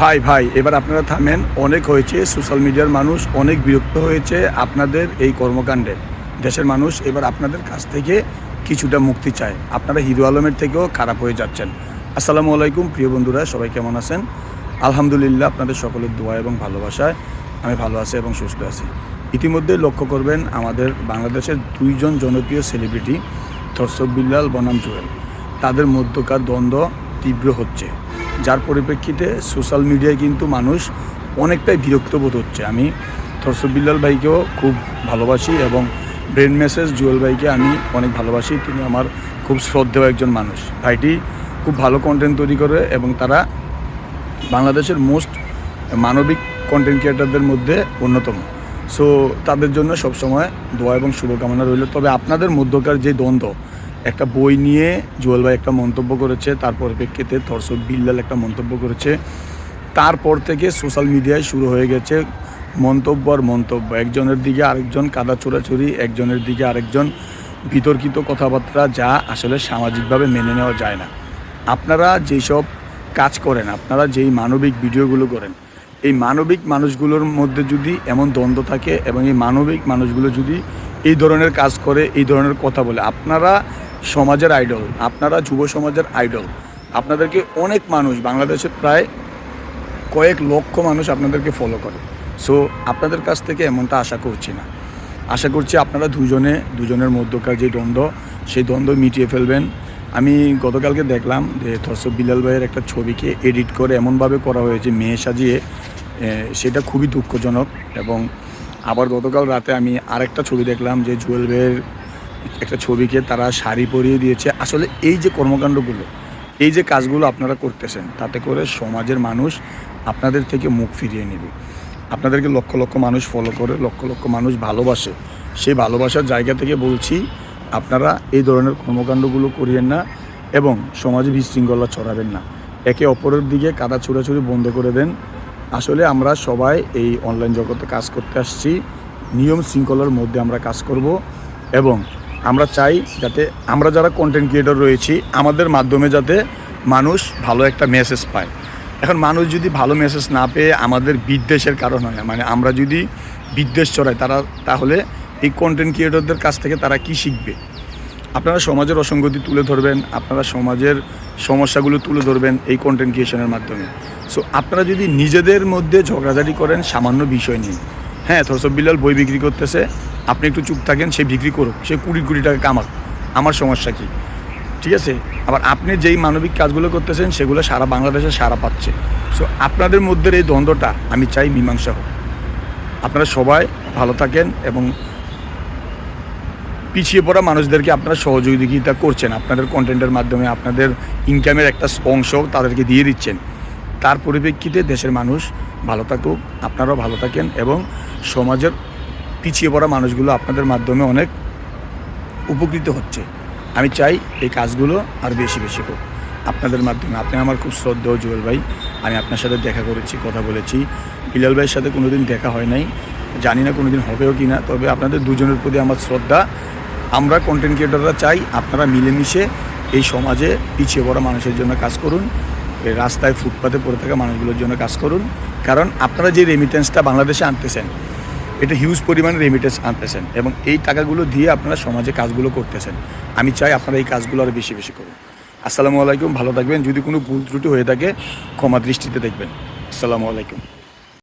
ভাই ভাই, এবার আপনারা থামেন। অনেক হয়েছে সোশ্যাল মিডিয়ার মানুষ অনেক বিরক্ত হয়েছে আপনাদের এই কর্মকাণ্ডে। দেশের মানুষ এবার আপনাদের কাছ থেকে কিছুটা মুক্তি চায়। আপনারা হিরো আলমের থেকেও খারাপ হয়ে যাচ্ছেন। আসসালামু আলাইকুম, প্রিয় বন্ধুরা, সবাই কেমন আছেন? আলহামদুলিল্লাহ, আপনাদের সকলের দোয়া এবং ভালোবাসায় আমি ভালো আছি এবং সুস্থ আছি। ইতিমধ্যে লক্ষ্য করবেন, আমাদের বাংলাদেশের দুইজন জনপ্রিয় সেলিব্রিটি থরসব বিল্লাল, বনাম জুয়েল। তাদের মধ্যকার দ্বন্দ্ব তীব্র হচ্ছে। যার পরিপ্রেক্ষিতে সোশ্যাল মিডিয়ায় কিন্তু মানুষ অনেকটাই বিরক্ত বোধ হচ্ছে। আমি বিল্লাল ভাইকেও খুব ভালোবাসি এবং ব্রেন মেসেজ জুয়েল ভাইকে আমি অনেক ভালোবাসি। তিনি আমার খুব শ্রদ্ধেয় একজন মানুষ। ভাইটি খুব ভালো কন্টেন্ট তৈরি করে এবং তারা বাংলাদেশের মোস্ট মানবিক কন্টেন্ট ক্রিয়েটারদের মধ্যে অন্যতম। সো তাদের জন্য সবসময় দোয়া এবং শুভকামনা রইল। তবে আপনাদের মধ্যকার যে দ্বন্দ্ব একটা বই নিয়ে জুয়েল ভাই একটা মন্তব্য করেছে, তার পরিপ্রেক্ষিতে থরসব বিল্লাল একটা মন্তব্য করেছে। তারপর থেকে সোশ্যাল মিডিয়ায় শুরু হয়ে গেছে মন্তব্য আর মন্তব্য। একজনের দিকে আরেকজন কাদা চোরাচুরি, একজনের দিকে আরেকজন বিতর্কিত কথাবার্তা যা আসলে সামাজিকভাবে মেনে নেওয়া যায় না। আপনারা যেসব কাজ করেন, আপনারা যেই মানবিক ভিডিওগুলো করেন, এই মানবিক মানুষগুলোর মধ্যে যদি এমন দ্বন্দ্ব থাকে এবং এই মানবিক মানুষগুলো যদি এই ধরনের কাজ করে, এই ধরনের কথা বলে, আপনারা সমাজের আইডল, আপনারা যুব সমাজের আইডল। আপনাদেরকে অনেক মানুষ, বাংলাদেশের প্রায় কয়েক লক্ষ মানুষ আপনাদেরকে ফলো করে। সো আপনাদের কাছ থেকে এমনটা আশা করছি না। আশা করছি আপনারা দুজনে, দুজনের মধ্যকার যে দ্বন্দ্ব, সেই দ্বন্দ্ব মিটিয়ে ফেলবেন। আমি গতকালকে দেখলাম যে থরসব বিলাল ভাইয়ের একটা ছবিকে এডিট করে এমনভাবে করা হয়েছে, মেয়ে সাজিয়ে। সেটা খুবই দুঃখজনক এবং আবার গতকাল রাতে আমি আরেকটা ছবি দেখলাম যে জুয়েল ভাইয়ের একটা ছবিকে তারা শাড়ি পরিয়ে দিয়েছে। আসলে এই যে কর্মকাণ্ডগুলো, এই যে কাজগুলো আপনারা করতেছেন, তাতে করে সমাজের মানুষ আপনাদের থেকে মুখ ফিরিয়ে নেবে। আপনাদেরকে লক্ষ লক্ষ মানুষ ফলো করে, লক্ষ লক্ষ মানুষ ভালোবাসে। সেই ভালোবাসার জায়গা থেকে বলছি, আপনারা এই ধরনের কর্মকাণ্ডগুলো করিয়েন না এবং সমাজে বিশৃঙ্খলা ছড়াবেন না। একে অপরের দিকে কাদা ছুড়াছুড়ি বন্ধ করে দেন। আসলে আমরা সবাই এই অনলাইন জগতে কাজ করতে আসছি। নিয়ম শৃঙ্খলার মধ্যে আমরা কাজ করব এবং আমরা চাই যাতে আমরা যারা কন্টেন্ট ক্রিয়েটর রয়েছি, আমাদের মাধ্যমে যাতে মানুষ ভালো একটা মেসেজ পায়। এখন মানুষ যদি ভালো মেসেজ না পেয়ে আমাদের বিদ্বেষের কারণ হয় মানে আমরা যদি বিদ্বেষ চড়াই তারা তাহলে এই কন্টেন্ট ক্রিয়েটরদের কাছ থেকে তারা কি শিখবে? আপনারা সমাজের অসঙ্গতি তুলে ধরবেন, আপনারা সমাজের সমস্যাগুলো তুলে ধরবেন এই কন্টেন্ট ক্রিয়েশনের মাধ্যমে। সো আপনারা যদি নিজেদের মধ্যে ঝগড়াঝাটি করেন, সামান্য বিষয় নিয়ে। হ্যাঁ থরসব বিলাল বই বিক্রি করতেছে আপনি একটু চুপ থাকেন, সে বিক্রি করুক, সে কুড়ি কুড়ি টাকা কামাক। আমার সমস্যা কী? ঠিক আছে? আবার আপনি যেই মানবিক কাজগুলো করতেছেন, সেগুলো সারা বাংলাদেশে সারা পাচ্ছে। সো আপনাদের মধ্যে এই দ্বন্দ্বটা, আমি চাই মীমাংসা হোক। আপনারা সবাই ভালো থাকেন এবং পিছিয়ে পড়া মানুষদেরকে আপনারা সহযোগিতা করছেন। আপনাদের কন্টেন্টের মাধ্যমে আপনাদের ইনকামের একটা অংশ তাদেরকে দিয়ে দিচ্ছেন। তার পরিপ্রেক্ষিতে দেশের মানুষ ভালো থাকুক, আপনারাও ভালো থাকেন এবং সমাজের পিছিয়ে পড়া মানুষগুলো আপনাদের মাধ্যমে অনেক উপকৃত হচ্ছে। আমি চাই এই কাজগুলো আর বেশি বেশি হোক। আপনাদের মাধ্যমে, আপনি আমার খুব শ্রদ্ধেয় জুয়েল ভাই। আমি আপনার সাথে দেখা করেছি, কথা বলেছি। বিলাল ভাইয়ের সাথে কোনো দিন দেখা হয় নাই। জানি না কোনোদিন হবেও কি না তবে আপনাদের দুজনের প্রতি আমার শ্রদ্ধা। আমরা কন্টেন্ট ক্রিয়েটররা চাই আপনারা মিলেমিশে এই সমাজে পিছিয়ে পড়া মানুষের জন্য কাজ করুন রাস্তায় ফুটপাতে পড়ে থাকা মানুষগুলোর জন্য কাজ করুন। কারণ আপনারা যে রেমিটেন্সটা বাংলাদেশে আনতেছেন এটা হিউজ পরিমাণে রেমিটেন্স আনতেছেন এবং এই টাকাগুলো দিয়ে আপনারা সমাজে কাজগুলো করতেছেন। আমি চাই আপনারা এই কাজগুলো আরও বেশি বেশি করুন। আসসালামু আলাইকুম, ভালো থাকবেন। যদি কোনো ভুল ত্রুটি হয়ে থাকে, ক্ষমা দৃষ্টিতে দেখবেন। আসসালামু আলাইকুম।